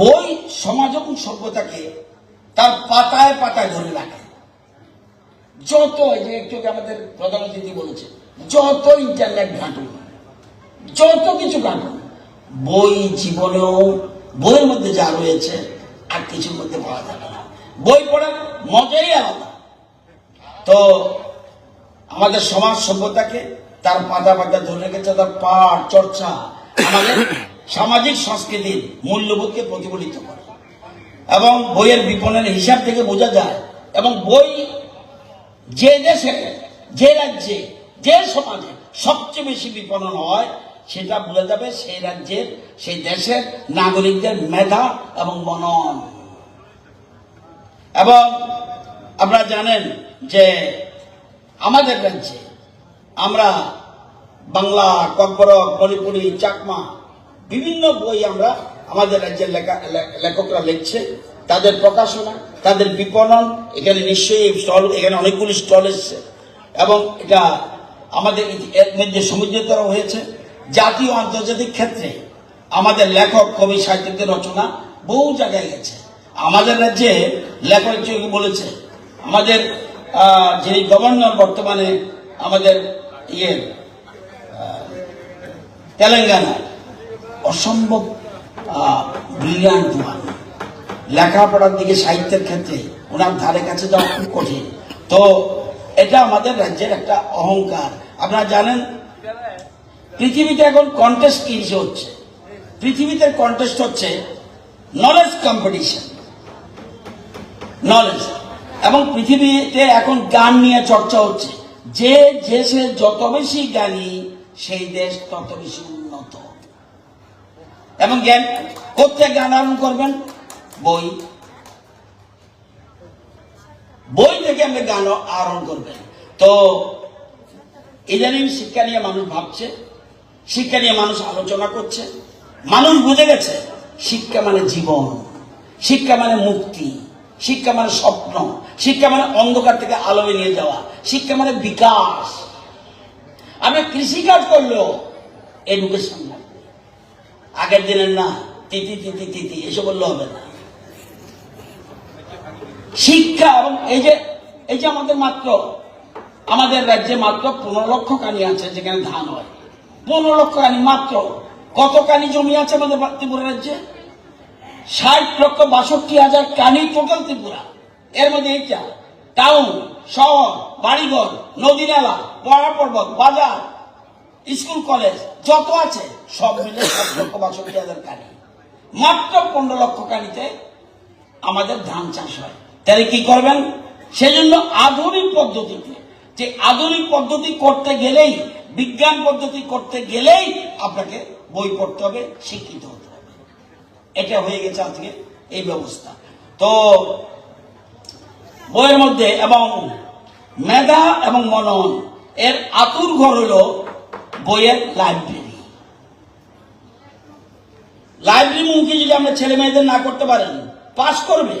বই সমাজ এবং সভ্যতাকে তার পাতায় পাতায় ধরে রাখে, যত যে একটু আমাদের প্রধান অতিথি বলেছে, যত ইন্টারনেট ঘাঁটুন যত কিছু ঘাঁটুন বই জীবনেও, বইয়ের মধ্যে যা রয়েছে, আর কিছুর মধ্যে পাওয়া যাবে না। বই পড়ার মজাই আলাদা। তো আমাদের সমাজ সভ্যতাকে তার পাতা পাতা ধরে রেখেছে, তার পাঠ, চর্চা, আমাদের সামাজিক সংস্কৃতির মূল্যবোধকে প্রতিফলিত করে। এবং বইয়ের বিপণনের হিসাব থেকে বোঝা যায়, এবং বই যে দেশে, যে রাজ্যে, যে সমাজে সবচেয়ে বেশি বিপণন হয়, সেটা বোঝা যাবে সেই রাজ্যের, সেই দেশের নাগরিকদের মেধা এবং মনন। এবং আপনারা জানেন যে আমাদের রাজ্যে আমরা বাংলা ককবরক মণিপুরি, চাকমা বিভিন্ন বই আমরা আমাদের রাজ্যের লেখা লেখকরা লিখছে। তাদের প্রকাশনা, তাদের বিপণন, এখানে নিশ্চয়ই স্টল এখানে অনেকগুলি স্টল এসছে। এবং এটা আমাদের এর মধ্যে সমুদ্রতর হয়েছে। জাতীয় আন্তর্জাতিক ক্ষেত্রে আমাদের লেখক, কবি, সাহিত্যিকদের রচনা বহু জায়গায় গেছে। আমাদের রাজ্যে লেখক একজন বলেছে, আমাদের যিনি গভর্নর বর্তমানে আমাদের ইয়ে তেলেঙ্গানা অসম্ভব ব্রিলিয়ান্ট ওয়ান লেখাপড়ার দিকে সাহিত্যের ক্ষেত্রে ওনার ধারে কাছে যাওয়া খুব কঠিন। তো এটা আমাদের রাজ্যের একটা অহংকার। আপনারা জানেন, পৃথিবীতে এখন কন্টেস্ট কি হচ্ছে? পৃথিবীতে কন্টেস্ট হচ্ছে নলেজ কম্পিটিশন নলেজ এবং পৃথিবীতে এখন গান নিয়ে চর্চা হচ্ছে। যে দেশে যত বেশি জ্ঞানী, সেই দেশ তত বেশি এবং জ্ঞান জ্ঞান আহরণ করবেন? বই। বই থেকে আপনি জ্ঞান আহরণ করবেন। তো ইদানিং শিক্ষা নিয়ে মানুষ ভাবছে, শিক্ষা নিয়ে মানুষ আলোচনা করছে। মানুষ বুঝে গেছে, শিক্ষা মানে জীবন, শিক্ষা মানে মুক্তি, শিক্ষা মানে স্বপ্ন, শিক্ষা মানে অন্ধকার থেকে আলোয় নিয়ে যাওয়া, শিক্ষা মানে বিকাশ। আমি কৃষিকাজ করলেও এডুকেশন লাগবে আগের দিনের না, তিতি তিতি তিতি, এসব বললে হবে না। শিক্ষা এবং এই যে এই যে আমাদের মাত্র, আমাদের রাজ্যে মাত্র পনেরো লক্ষ কানি আছে যেখানে ধান হয়। পনেরো লক্ষ কানি মাত্র। কত কানি জমি আছে আমাদের ত্রিপুরা রাজ্যে? ষাট লক্ষ বাষট্টি হাজার কানি টোটাল ত্রিপুরা। এর মধ্যে এইটা, টাউন, শহর, বাড়িঘর নদী নালা পড়া পর্বত, বাজার স্কুল, কলেজ, যত আছে, সব মিলে ষাট লক্ষ বাষট্টি হাজার কানি মাত্র পনেরো লক্ষ কানিতে আমাদের ধান চাষ হয়। তাহলে কি করবেন? সেজন্য আধুনিক পদ্ধতিতে, যে আধুনিক পদ্ধতি করতে গেলেই, বিজ্ঞান পদ্ধতি করতে গেলেই আপনাকে বই পড়তে হবে, শিক্ষিত হতে হবে। এটা হয়ে গেছে আজকে এই ব্যবস্থা। তো বইয়ের মধ্যে এবং মেধা এবং মনন, এর আতুর ঘর হলো বইয়ের লাইব্রেরি। লাইব্রেরি মুখে যদি আমরা ছেলে মেয়েদের না করতে পারেন পাস করবে।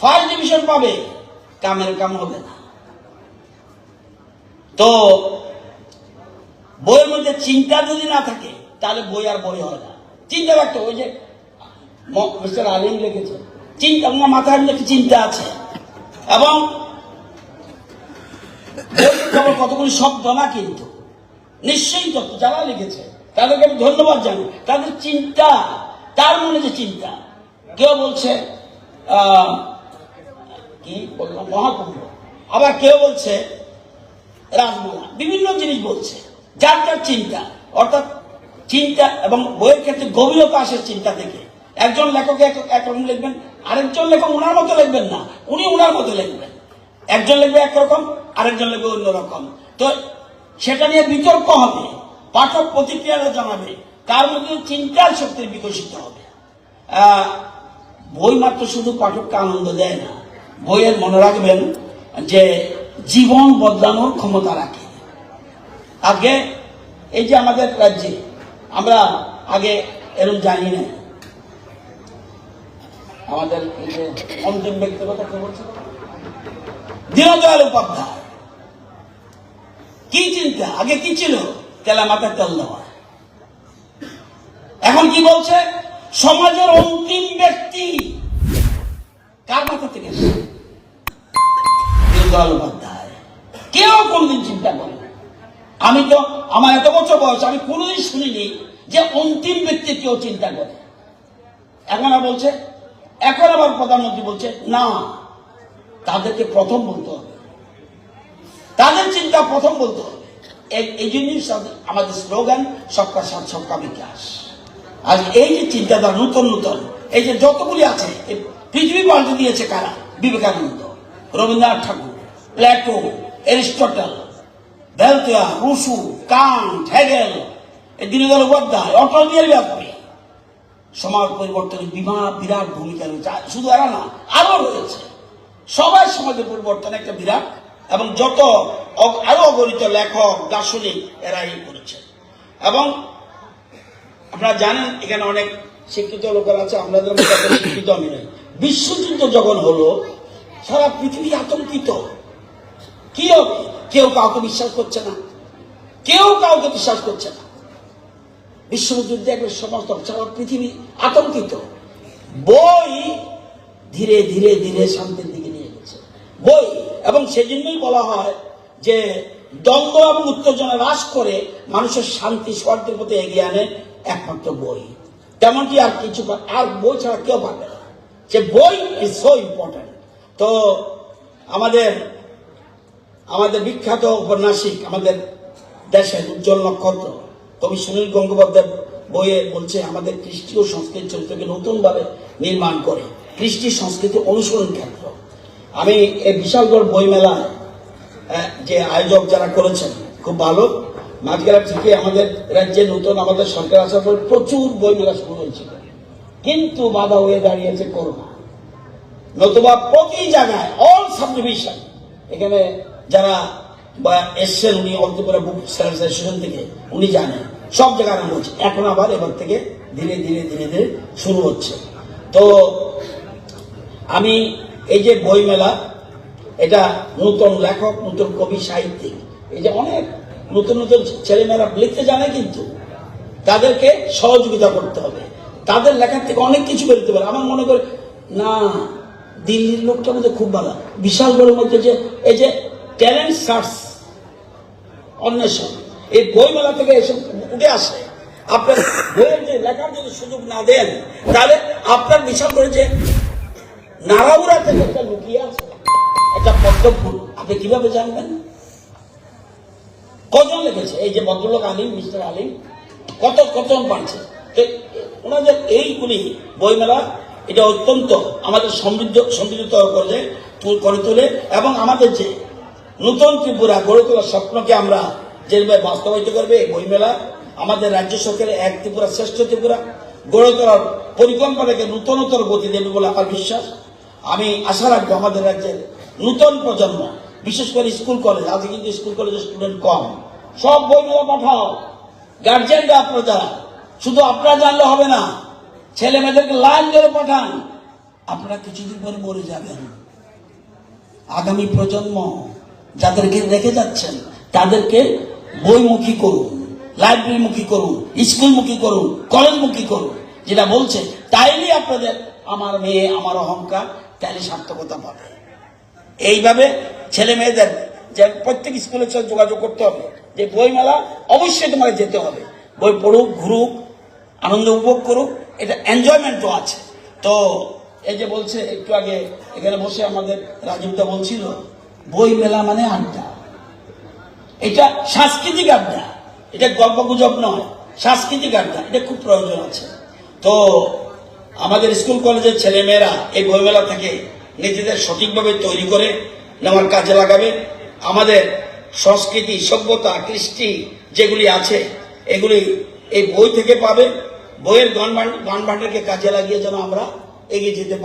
ফার্স্ট ডিভিশন পাবে। কামের কাম হবে না। তো বইয়ের মধ্যে চিন্তা যদি না থাকে, তাহলে বই আর বই হয় না। চিন্তা রাখতে ওই যে মিস্টার আলিম লিখেছে, চিন্তা আমার মাথায় একটা চিন্তা আছে। এবং কতগুলি শব্দ না কিন্তু। নিশ্চয়ই তত্ত্ব যারা লিখেছে, তাদেরকে আমি ধন্যবাদ জানাই তাদের চিন্তা, তার মনে যে চিন্তা, কেউ বলছে কি বললাম? মহাকুম্ভ। আবার কেউ বলছে রাজমালা বিভিন্ন জিনিস বলছে। যার যার চিন্তা। অর্থাৎ চিন্তা এবং বইয়ের ক্ষেত্রে গভীরতা আসে চিন্তা থেকে। একজন লেখক এক- একরকম লিখবেন, আরেকজন লেখক ওনার মতো লিখবেন না। উনি ওনার মতো লিখবেন। একজন লিখবে একরকম, আরেকজন লিখবে অন্যরকম। তো সেটা নিয়ে বিতর্ক হবে। পাঠক প্রতিক্রিয়াটা জানাবে। তার মধ্যে চিন্তার শক্তি বিকশিত হবে। বই মাত্র শুধু পাঠককে আনন্দ দেয় না, বইয়ের মনে রাখবেন যে জীবন বদলানোর ক্ষমতা রাখে। আগে এই যে আমাদের রাজ্যে, আমরা আগে এরকম জানি না আমাদের অন্তিম ব্যক্তির কথা কে বলছিল দীনদয়াল উপাধ্যায়। কি চিন্তা? আগে কি ছিল? তেলা মাথায় তেল দেওয়া। এখন কি বলছে? সমাজের অন্তিম ব্যক্তি কার মাথা থেকে কেউ কোনদিন চিন্তা করে আমি তো, আমার এত বছর বয়স, আমি কোনোদিন শুনিনি যে অন্তিম ব্যক্তি কেউ চিন্তা করে। এখন বলছে, এখন আবার প্রধানমন্ত্রী বলছে, না, তাদেরকে প্রথম বলতে তাদের চিন্তা প্রথম বলতে এই- জন্যই আমাদের স্লোগান সবকা সাথ, সবকা বিকাশ। আজ এই যে চিন্তাধারা, নূতন নূতন, এই যে যতগুলি আছে পৃথিবী পাল্টে দিয়েছে কারা? Vivekananda, Rabindranath Thakur, Plato Aristotle Voltaire Rousseau Kant, Hegel এই দীনদয়াল উপাধ্যায়, অটল বিহারী ব্যাপারী সমাজ পরিবর্তনে বিমা বিরাট ভূমিকা রয়েছে। শুধু এরা না আরও রয়েছে। সবাই সমাজের পরিবর্তনে একটা বিরাট এবং যত আরও অগণিত লেখক, দার্শনিক এরাই করেছে এবং আপনারা জানেন, এখানে অনেক শিক্ষিত লোকের আছে আমাদের শিক্ষিত আমি নই। বিশ্বযুদ্ধ যখন হলো, সারা পৃথিবী আতঙ্কিত। কি হবে কেউ কাউকে বিশ্বাস করছে না। কেউ কাউকে বিশ্বাস করছে না। বিশ্বযুদ্ধে একবার সমস্ত, সারা পৃথিবী আতঙ্কিত। বই ধীরে ধীরে ধীরে শান্তির দিকে নিয়ে গেছে। বই এবং সেজন্যই বলা হয় যে দ্বন্দ্ব এবং উত্তেজনা হ্রাস করে মানুষের শান্তি স্বর্গের প্রতি এগিয়ে আনে একমাত্র বই। তেমনটি আর কিছু আর বই ছাড়া কেউ পারবে না। যে বই ইজ সো ইম্পর্টেন্ট তো আমাদের আমাদের বিখ্যাত উপন্যাসিক আমাদের দেশের উজ্জ্বল নক্ষত্র কবি সুনীল গঙ্গোপাধ্যায় বইয়ে বলছে, আমাদের কৃষ্টি ও সংস্কৃতি চরিত্রকে নতুনভাবে নির্মাণ করে। কৃষ্টি সংস্কৃতি অনুসরণ ক্ষেত্র। আমি এই বিশালগড় বইমেলা যে আয়োজক যারা করেছেন, খুব ভালো। মাঝখানে থেকে আমাদের রাজ্যে নতুন আমাদের সরকার আসার পর প্রচুর বইমেলা শুরু হয়েছিল কিন্তু বাধা হয়ে দাঁড়িয়েছে করোনা। নতুবা প্রতি জায়গায় অল সাবডিভিশন এখানে যারা বা এসছেন উনি অন্তপুরা বুক অ্যাসোসিয়েশন থেকে, উনি জানেন, সব জায়গায় আরম্ভ হচ্ছে। এখন আবার এবার থেকে ধীরে ধীরে ধীরে ধীরে শুরু হচ্ছে। তো আমি এই যে বইমেলা, এটা নতুন লেখক, নতুন কবি, সাহিত্যিক, এই যে অনেক নতুন নতুন ছেলেমেয়েরা লিখতে জানে কিন্তু তাদেরকে সহযোগিতা করতে হবে। তাদের লেখার থেকে অনেক কিছু বেরোতে পারে। আমার মনে করে, না, দিল্লির লোকটা মধ্যে খুব ভালো। বিশাল বড়ের মধ্যে যে, এই যে ট্যালেন্ট সার্চ, অন্বেষণ, এই বইমেলা থেকে এসব উঠে আসে। আপনার বইয়ের যে লেখার যদি সুযোগ না দেন, তাহলে আপনার বিশাল করে যে থেকে একটা লুকিয়ে আছে। একটা পদ্মফুল। আপনি কীভাবে জানবেন? কজন লিখেছে এই যে ভদ্রলোক আলিম, মিস্টার আলিম, কত, কতজন পাচ্ছে ওনাদের এইগুলি বইমেলা এটা অত্যন্ত আমাদের সমৃদ্ধ সমৃদ্ধ করে করে তোলে এবং আমাদের যে নতুন ত্রিপুরা গড়ে তোলার স্বপ্নকে আমরা যেভাবে বাস্তবায়িত করবে এই বইমেলা, আমাদের রাজ্য সরকারের এক ত্রিপুরা, শ্রেষ্ঠ ত্রিপুরা, গড়ে তোলার পরিকল্পনাকে নূতনতর গতি দেবে বলে আমার বিশ্বাস। আমি আশা রাখব আমাদের রাজ্যের নূতন প্রজন্ম, বিশেষ করে স্কুল কলেজ, আজকে কিন্তু স্কুল কলেজের স্টুডেন্ট কম। সব বইগুলো পাঠাও। গার্জেনরা আপনারা, শুধু আপনারা জানলে হবে না, ছেলে মেয়েদেরকে লাইন ধরে পাঠান। আপনারা কিছুদিন পরে মরে যাবেন। আগামী প্রজন্ম যাদেরকে রেখে যাচ্ছেন, তাদেরকে বইমুখী করুন লাইব্রেরিমুখী করুন স্কুলমুখী করুন কলেজমুখী করুন। যেটা বলছে তাইলে আপনাদের, আমার মেয়ে, আমার অহংকার তাইলে সার্থকতা পাবে। এইভাবে ছেলে মেয়েদের যে প্রত্যেক স্কুলের সাথে যোগাযোগ করতে হবে, যে বই মেলা অবশ্যই তোমাকে যেতে হবে। বই পড়ুক, ঘুরুক, আনন্দ উপভোগ করুক, এটা এনজয়মেন্টও আছে। তো এই যে বলছে, একটু আগে এখানে বসে আমাদের রাজীবদা বলছিল বই মেলা মানে আড্ডা। এটা সাংস্কৃতিক আড্ডা। এটা গল্প গুজব নয়, সাংস্কৃতিক আড্ডা। এটা খুব প্রয়োজন আছে। তো আমাদের স্কুল কলেজের ছেলেমেয়েরা এই বইমেলা থেকে নিজেদের সঠিকভাবে তৈরি করে নেওয়ার কাজে লাগাবে। আমাদের সংস্কৃতি, সভ্যতা, কৃষ্টি যেগুলি আছে, এগুলি এই বই থেকে পাবে। বইয়ের গান গান ভাণ্ডারকে কাজে লাগিয়ে যেন আমরা এগিয়ে যেতে পারি।